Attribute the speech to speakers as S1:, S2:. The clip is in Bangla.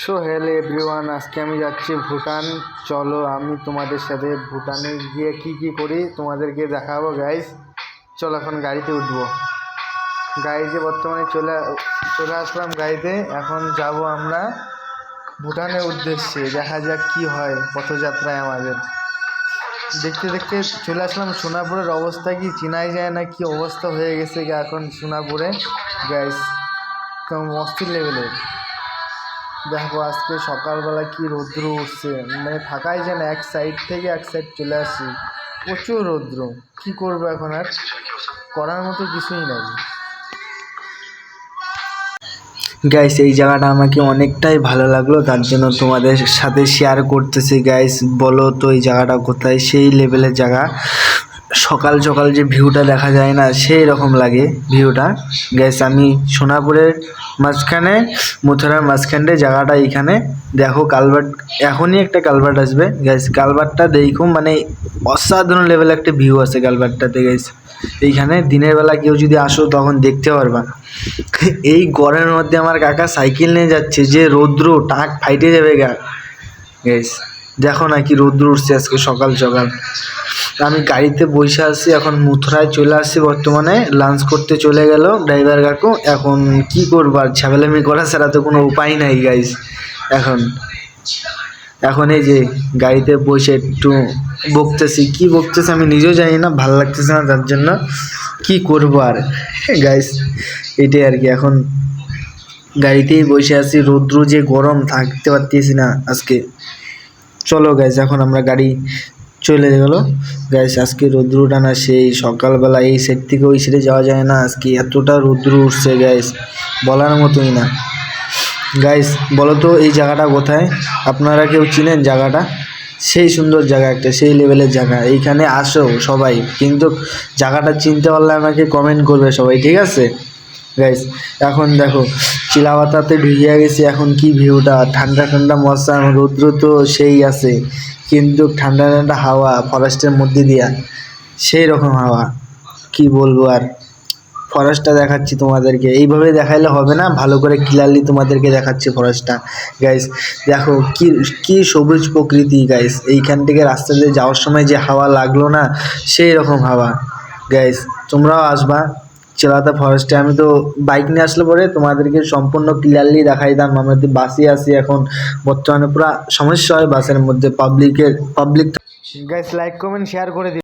S1: সো হ্যালো এভরিওয়ান আজকে আমি যাচ্ছি ভুটান। চলো, আমি তোমাদের সাথে ভুটানে গিয়ে কি কি করি তোমাদেরকে দেখাবো গাইস চলো, এখন গাড়িতে উঠবো। গাড়িতে বর্তমানে চলে চলে আসলাম গাড়িতে। এখন যাব আমরা ভুটানের উদ্দেশ্যে। দেখা যাক কি হয় পথযাত্রায় আমাদের। দেখতে দেখতে চলে আসলাম সোনাপুরের অবস্থা কি? চিনাই যায় না কি অবস্থা হয়ে গেছে এখন সোনাপুরে? গাইস তো অস্থির লেভেলের দেখো আজকে সকালবেলা কি রৌদ্র উঠছে। মানে থাকাই যেন এক সাইড থেকে এক সাইড চলে আসি। প্রচুর রৌদ্র, কি করব এখন আর? করার মতো কিছুই নাই। গাইস এই জায়গাটা আমাকে অনেকটাই ভালো লাগল, তার জন্য তোমাদের সাথে শেয়ার করতেছি। গাইস বলো তো এই জায়গাটা কোথায়? সেই লেভেলের জায়গা। সকাল সকাল যে ভিউটা দেখা যায় না, সেই রকম লাগে ভিউটা। গ্যাস আমি সোনাপুরের মাঝখানে, মথুরার মাঝখানে জায়গাটা এইখানে। দেখো, কালভার্ট, এখনই একটা কালভার্ট আসবে। গ্যাস কালভার্টটা দেখো মানে অসাধারণ লেভেলে একটা ভিউ আছে কালভার্টটাতে গ্যাস এইখানে দিনের বেলা কেউ যদি আসো, তখন দেখতে পারবা। এই গরমের মধ্যে আমার কাকা সাইকেল নিয়ে যাচ্ছে, যে রৌদ্র, টাক ফাইটে যাবে গা। গ্যাস দেখো না কি রৌদ্র উঠছে আজকে সকাল সকাল। আমি গাড়িতে বসে আছি, এখন মথুরায় চলে আসছি বর্তমানে লাঞ্চ করতে চলে গেল ড্রাইভার কাকু, এখন কি করব আর ঝামেলামি করা ছাড়া তো কোনো উপায় নাই গাইস এখন। এখন এই যে গাড়িতে বসে একটু বকতেছি, কি বকতেছি আমি নিজেও জানি না, ভালো লাগতেছে না তার জন্য, কি করব আর? গাইস এটাই আর কি, এখন গাড়িতেই বসে আছি, রৌদ্র যে গরম, থাকতে পারতেছি না আজকে। চলো গাইস এখন আমরা গাড়ি চলে গেলো। গাইস আজকে রৌদ্রটা না সেই সকালবেলা এই সেট থেকে ওই সেটে যাওয়া যায় না। আজকে এতটা রৌদ্র উঠছে গাইস বলার মতোই না। গাইস বলো তো এই জায়গাটা কোথায়? আপনারা কেউ চিনেন জায়গাটা? সেই সুন্দর জায়গা একটা, সেই লেভেলের জায়গা। এইখানে আসো সবাই। কিন্তু জায়গাটা চিনতে পারলে আমাকে কমেন্ট করবে সবাই, ঠিক আছে? গাইস এখন দেখো চিলাপাতাতে ঢুকিয়ে গেছি, এখন কি ভিউটা? ঠান্ডা ঠান্ডা মৌসুম রৌদ্র তো সেই আছে, কিন্তু ঠান্ডা ঠান্ডা হাওয়া ফরেস্টের মধ্যে দিয়া, সেই রকম হাওয়া, কি বলব আর? ফরেস্টটা দেখাচ্ছি তোমাদেরকে, এইভাবে দেখাইলে হবে না, ভালো করে ক্লিয়ারলি তোমাদেরকে দেখাচ্ছি ফরেস্টটা গাইস দেখো, কি কি সবুজ প্রকৃতি গাইস এইখান থেকে রাস্তা দিয়ে যাওয়ার সময় যে হাওয়া লাগল না, সেই রকম হাওয়া। গাইস তোমরাও আসবা চেলাতা ফরেস্টে আমি তো বাইক নিয়ে আসলে পরে তোমাদেরকে সম্পূর্ণ ক্লিয়ারলি দেখাই দাম। আমরা তো বাসে আসি এখন। বর্তমানে পুরো সমস্যা হয় বাসের মধ্যে পাবলিকের public guys like comment share করে দিন।